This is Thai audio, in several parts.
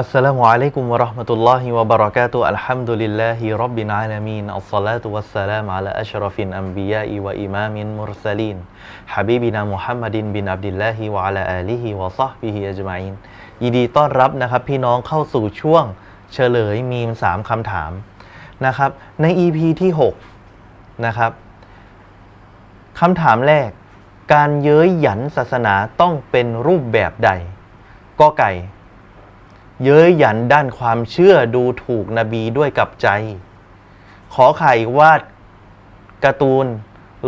อัสสลามุอะลัยกุมวะเราะห์มะตุลลอฮิวะบะเราะกาตุฮ์อัลฮัมดุลิลลาฮิร็อบบิลอาลามีนอัสศอลาตุวัสสลามุอะลาอัชรอฟิลอัมบิยาอิวะอิมามินมุรสลีนฮะบีบินามุฮัมมัดินบินอับดิลลาฮิวะอะลาอาลีฮิวะซอฮบิฮิอัจมาอินยินดีต้อนรับนะครับพี่น้องเข้าสู่ช่วงเฉลยมีมสามคำถามนะครับใน EP ที่ 6 นะครับคำถามแรก การเย้ยหยันศาสนาต้องเป็นรูปแบบใดกอไก่ เย้ยหยันด้านความเชื่อดูถูกนบีด้วยกับใจ ขอไข่วาดการ์ตูน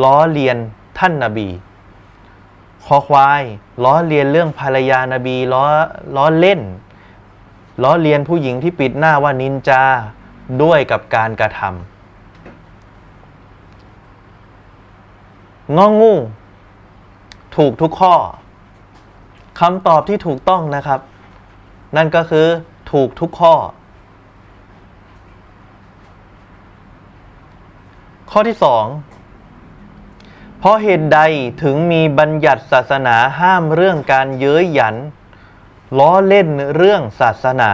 ล้อเลียนท่านนบี คอควาย ล้อเลียนเรื่องภรรยานาบีล้อล้อเล่น ล้อเลียนผู้หญิงที่ปิดหน้าว่านินจาด้วยกับการกระทำงองู ถูกทุกข้อคำตอบที่ถูกต้องนะครับ นั่นก็คือถูกทุกข้อ ข้อที่สองเพราะเหตุใดถึงมีบัญญัติศาสนาห้ามเรื่องการเย้ยหยัน ล้อเล่นเรื่องศาสนา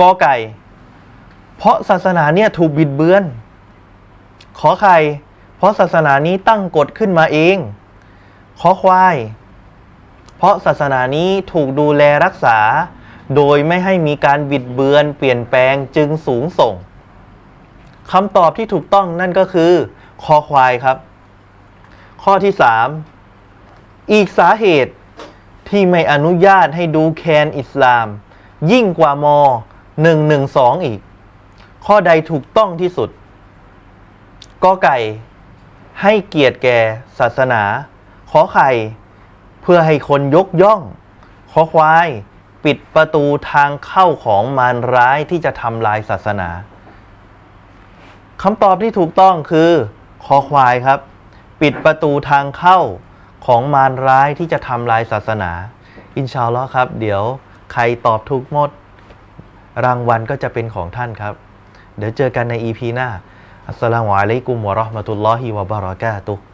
กอไก่ เพราะศาสนาเนี่ยถูกบิดเบือน ขอไข่ เพราะศาสนานี้ตั้งกฎขึ้นมาเอง ขอควาย เพราะศาสนานี้ถูกดูแลรักษา โดยไม่ให้มีการบิดเบือนเปลี่ยนแปลงจึงสูงส่งคำตอบที่ถูกต้องนั่นก็คือคอควายครับ ข้อที่ 3 อีกสาเหตุที่ไม่อนุญาตให้ดูแคนอิสลาม ยิ่งกว่าม112 อีก ข้อใดถูกต้องที่สุดกอไก่ให้เกียรติแก่ศาสนา ขอไข่ เพื่อให้คนยกย่อง ขอควาย ปิดประตูทางเข้าของมารร้ายที่จะทำลายศาสนาคำตอบที่ถูกต้องคือคอควายครับ ปิดประตูทางเข้าของมารร้ายที่จะทำลายศาสนา อินชาอัลลอฮ์ครับ เดี๋ยวใครตอบถูกหมด รางวัลก็จะเป็นของท่านครับ เดี๋ยวเจอกันใน EP หน้าอัสสลามุอะลัยกุมวะเราะห์มะตุลลอฮิวะบะเราะกาตุฮ์